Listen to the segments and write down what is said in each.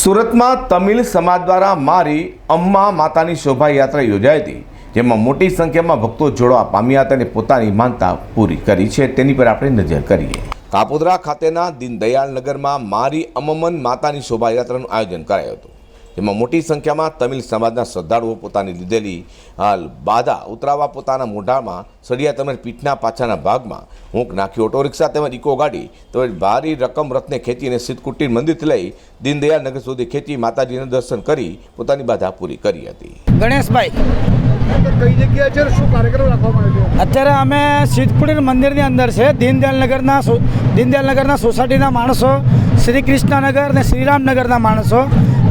સુરતમાં તમિલ સમાજ દ્વારા મારી અમ્મા માતાની શોભાયાત્રા યોજાઈ હતી, જેમાં મોટી સંખ્યામાં ભક્તો જોડવા પામ્યા હતા અને પોતાની માનતા પૂરી કરી છે. તેની પર આપણે નજર કરીએ. કાપોદરા ખાતેના દીનદયાળ નગરમાં મારી અમમન માતાની શોભાયાત્રાનું આયોજન કરાયું હતું. જેમાં મોટી સંખ્યામાં તમિલ સમાજના શ્રદ્ધાળુઓ પોતાની લીધેલી હાલ બાધા ઉતરાવવા પોતાના મોઢામાં સળિયા તેમજ પીઠના પાછળના ભાગમાં હુંક નાખી ઓટો રિક્ષા તેમજ ઇકો ગાડી તેમજ ભારી રકમ રથને ખેંચીને સિદ્ધકુટીર મંદિરથી લઈ દીનદયાળ નગર સુધી ખેંચી માતાજીના દર્શન કરી પોતાની બાધા પૂરી કરી હતી. ગણેશભાઈ. કઈ જગ્યાએ છે શું કાર્યક્રમ અત્યારે અમે સિદ્ધકુટીર મંદિરની અંદર છે. દીનદયાળ નગરના દીનદયાળ નગરના સોસાયટીના માણસો શ્રી કૃષ્ણનગર અને શ્રીરામનગરના માણસો.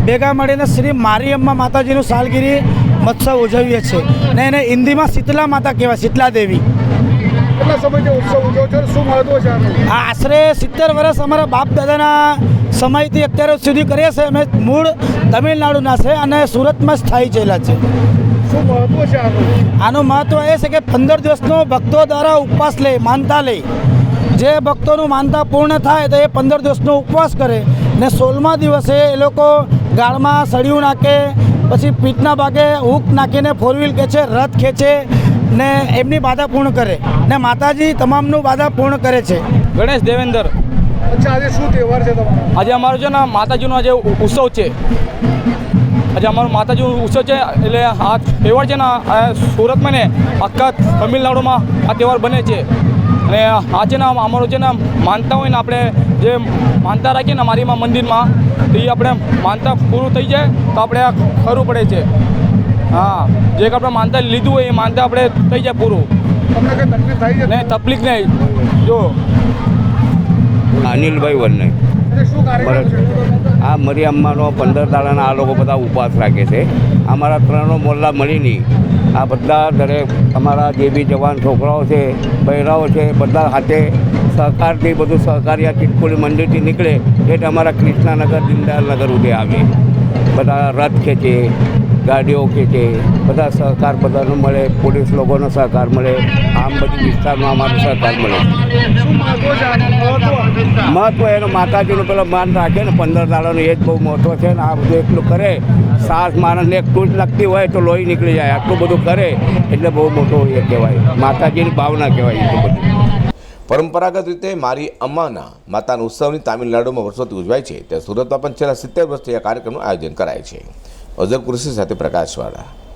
ભેગા મળીને શ્રી મારીઅમ્મા માતાજીનું સાલગીરી મહોત્સવ ઉજવીએ છીએ. ને એને હિન્દીમાં શીતલા માતા કહેવાય શીતલા દેવી. ઉત્સવ ઉજવો છો? શું મહત્વ છે આ આશરે સિત્તેર વર્ષ અમારા બાપ દાદાના સમયથી અત્યાર સુધી કરીએ છીએ. અમે મૂળ તમિલનાડુના છે અને સુરતમાં સ્થાયી થયેલા છે. શું છે આનું? આનું મહત્વ એ છે કે પંદર દિવસનો ભક્તો દ્વારા ઉપવાસ લે માનતા લે. જે ભક્તોનું માનતા પૂર્ણ થાય તો એ પંદર દિવસનો ઉપવાસ કરે. ને સોળમા દિવસે એ લોકો ગાળમાં સળિયું નાખે પછી પીઠના ભાગે હૂક નાખીને ફોર વ્હીલ ખેંચે રથ ખેંચે ને એમની બાધા પૂર્ણ કરે. ને માતાજી તમામનું બાધા પૂર્ણ કરે છે. ગણેશ દેવેન્દર. અચ્છા આજે શું તહેવાર છે તમારો? આજે અમારો છે ને માતાજીનો આજે ઉત્સવ છે. આજે અમારો માતાજીનું ઉત્સવ છે એટલે આ તહેવાર છે ને સુરતમાં ને આખા તમિલનાડુમાં આ તહેવાર બને છે. અને આ છે ને અમારો છે ને માનતા હોય ને આપણે જે માનતા રાખીએ ને અમારીમાં મંદિરમાં તો એ આપણે માનતા પૂરું થઈ જાય તો આપણે આ ખરું પડે છે. હા જે કે આપણે માનતા લીધું હોય એ માનતા આપણે થઈ જાય પૂરું. તકલીફ થાય નહીં તકલીફ નહીં. જો. અનિલભાઈ વનને આ મરી પંદર દાડાના આ લોકો બધા ઉપવાસ રાખે છે. અમારા ત્રણો મોલ્લા મળીને આ બધા દરેક અમારા જે બી જવાન છોકરાઓ છે, બહેરાઓ છે, બધા હાથે સહકારથી બધું સહકારી આ ચીટકોલી મંદિરથી નીકળે એટલે અમારા કૃષ્ણાનગર દીનદયાલનગર સુધી આવે. બધા રથ ખેંચે ગાડીઓ ખેંચે બધા સહકાર બધાનો મળે, પોલીસ લોકોનો સહકાર મળે, આમ બધી વિસ્તારમાં અમારો સહકાર મળે. મહત્વ છે એનો માતાજીનું પેલો માન રાખે ને, પંદર દાડાનું એ જ બહુ મહત્વ છે ને, આ બધું એટલું કરે. સાસ માણસને એક ટૂટ લાગતી હોય તો લોહી નીકળી જાય, આટલું બધું કરે એટલે બહુ મોટો એ કહેવાય. માતાજીની ભાવના કહેવાય એટલું બધું. પરંપરાગત રીતે મારી અમ્માના માતાના ઉત્સવની તામિલનાડુમાં વર્ષોથી ઉજવાય છે. ત્યાં સુરતમાં પણ છેલ્લા સિત્તેર વર્ષથી આ કાર્યક્રમનું આયોજન કરાય છે. અઝર સાથે પ્રકાશવાળા.